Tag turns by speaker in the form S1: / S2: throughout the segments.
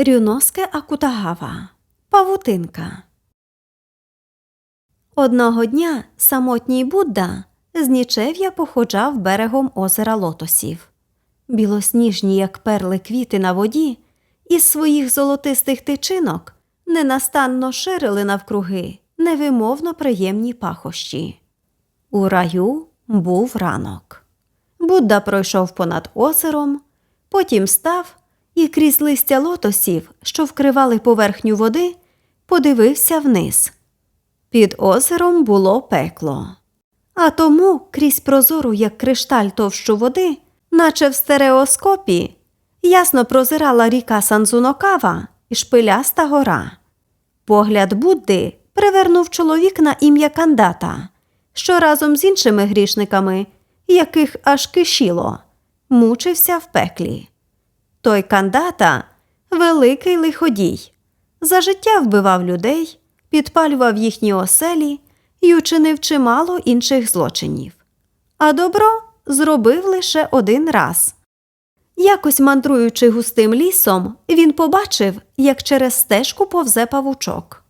S1: Рюноске Акутагава Павутинка. Одного дня самотній Будда з нічев'я походжав берегом озера лотосів. Білосніжні, як перли квіти на воді, із своїх золотистих тичинок ненастанно ширили навкруги невимовно приємні пахощі. У раю був ранок. Будда пройшов понад озером, потім став і крізь листя лотосів, що вкривали поверхню води, подивився вниз. Під озером було пекло. А тому крізь прозору, як кришталь товщу води, наче в стереоскопі, ясно прозирала ріка Санзунокава і шпиляста гора. Погляд Будди привернув чоловік на ім'я Кандата, що разом з іншими грішниками, яких аж кишіло, мучився в пеклі. Той кандата великий лиходій. За життя вбивав людей, підпалював їхні оселі і учинив чимало інших злочинів. А добро зробив лише один раз. Якось мандруючи густим лісом, він побачив, як через стежку повзе павучок.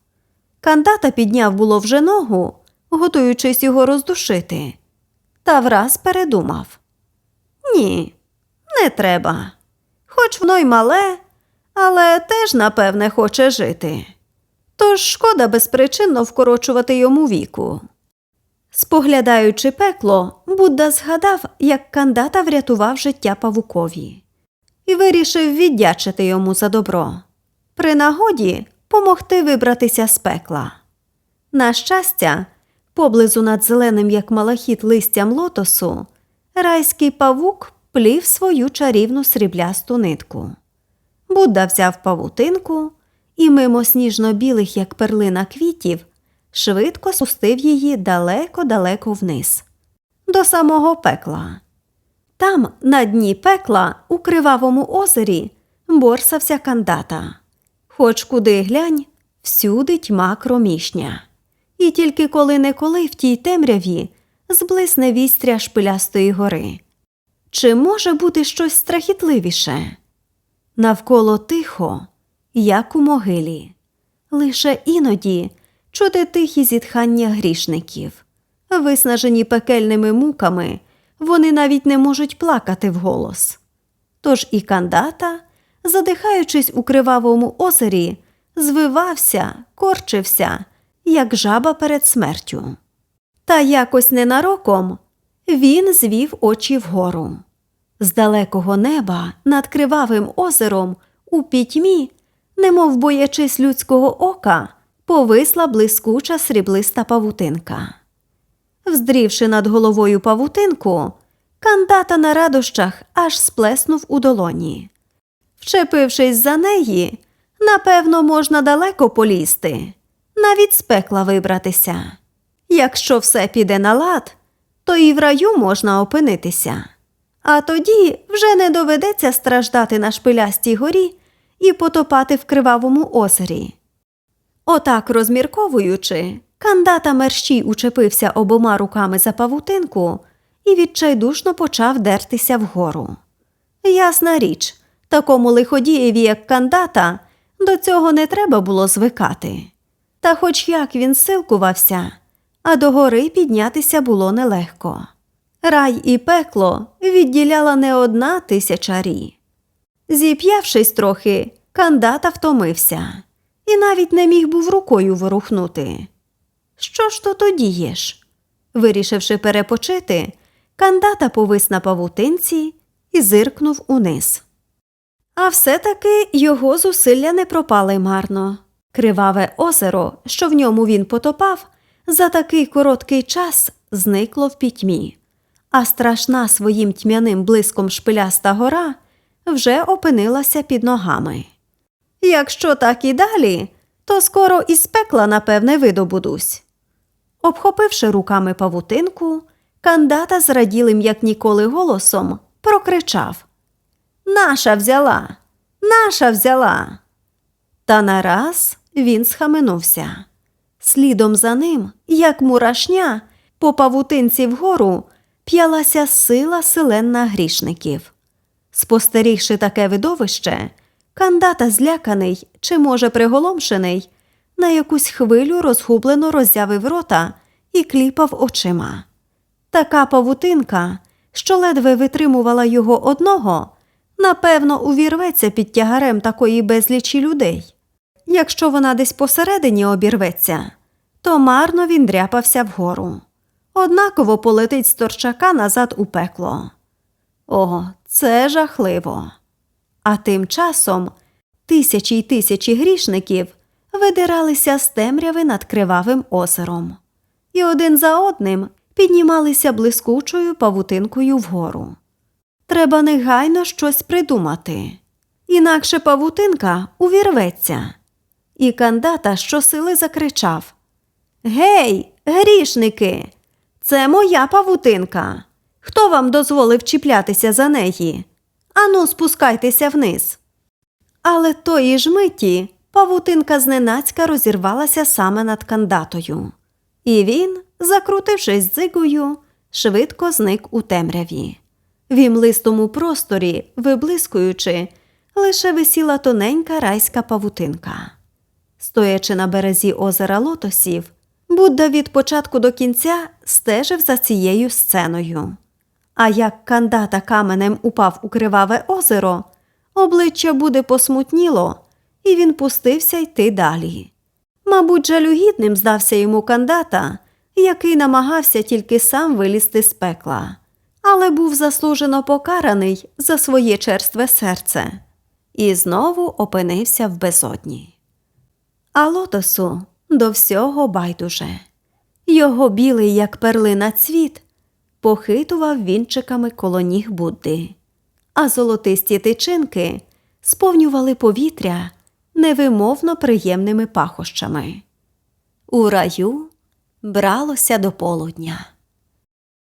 S1: Кандата підняв було вже ногу, готуючись його роздушити, та враз передумав. Ні, не треба. Хоч воно й мале, але теж, напевне, хоче жити. Тож шкода безпричинно вкорочувати йому віку. Споглядаючи пекло, Будда згадав, як кандата врятував життя павукові, і вирішив віддячити йому за добро. При нагоді помогти вибратися з пекла. На щастя, поблизу над зеленим, як малахіт листям лотосу, райський павук плів свою чарівну сріблясту нитку. Будда взяв павутинку і мимо сніжно-білих, як перлина квітів, швидко спустив її далеко-далеко вниз, до самого пекла. Там, на дні пекла, у кривавому озері, борсався кандата. Хоч куди глянь, всюди тьма кромішня. І тільки коли-неколи в тій темряві зблисне вістря шпилястої гори. Чи може бути щось страхітливіше? Навколо тихо, як у могилі. Лише іноді чути тихі зітхання грішників. Виснажені пекельними муками, вони навіть не можуть плакати вголос. Тож і кандата, задихаючись у кривавому озері, звивався, корчився, як жаба перед смертю. Та якось ненароком він звів очі вгору. З далекого неба над кривавим озером у пітьмі, немов боячись людського ока, повисла блискуча сріблиста павутинка. Вздрівши над головою павутинку, кандата на радощах аж сплеснув у долоні. Вчепившись за неї, напевно, можна далеко полізти, навіть з пекла вибратися. Якщо все піде на лад, то і в раю можна опинитися. А тоді вже не доведеться страждати на шпилястій горі і потопати в кривавому озері. Отак розмірковуючи, кандата мерщій учепився обома руками за павутинку і відчайдушно почав дертися вгору. Ясна річ, такому лиходієві, як кандата, до цього не треба було звикати. Та хоч як він силкувався, а до гори піднятися було нелегко. Рай і пекло відділяла не одна тисяча рі. Зіп'явшись трохи, кандата втомився і навіть не міг був рукою ворухнути. Що ж то тоді єш? Вирішивши перепочити, кандата повис на павутинці і зиркнув униз. А все-таки його зусилля не пропали марно. Криваве озеро, що в ньому він потопав, за такий короткий час зникло в пітьмі, а страшна своїм тьмяним блиском шпиляста гора вже опинилася під ногами. Якщо так і далі, то скоро із пекла, напевне, видобудусь. Обхопивши руками павутинку, кандата з раділим, як ніколи, голосом прокричав Наша взяла, наша взяла. Та нараз він схаменувся. Слідом за ним, як мурашня, по павутинці вгору п'ялася сила селенна грішників. Спостерігши таке видовище, Кандата зляканий чи, може, приголомшений, на якусь хвилю розгублено роззявив рота і кліпав очима. Така павутинка, що ледве витримувала його одного, напевно, увірветься під тягарем такої безлічі людей. Якщо вона десь посередині обірветься, то марно він дряпався вгору. Однаково полетить з торчака назад у пекло. О, це жахливо. А тим часом тисячі й тисячі грішників видиралися з темряви над кривавим озером, і один за одним піднімалися блискучою павутинкою вгору. Треба негайно щось придумати, інакше павутинка увірветься. І кандата щосили закричав Гей, грішники! Це моя павутинка. Хто вам дозволив чіплятися за неї? Ану, спускайтеся вниз. Але тої ж миті павутинка зненацька розірвалася саме над кандатою, і він, закрутившись дзигою, швидко зник у темряві. В імлистому просторі, виблискуючи, лише висіла тоненька райська павутинка. Стоячи на березі озера лотосів, Будда від початку до кінця стежив за цією сценою. А як кандата каменем упав у криваве озеро, обличчя буде посмутніло, і він пустився йти далі. Мабуть, жалюгідним здався йому кандата, який намагався тільки сам вилізти з пекла, але був заслужено покараний за своє черстве серце і знову опинився в безодні. А лотосу до всього байдуже. Його білий, як перлина цвіт, похитував вінчиками коло ніг Будди, а золотисті тичинки сповнювали повітря невимовно приємними пахощами. У раю бралося до полудня.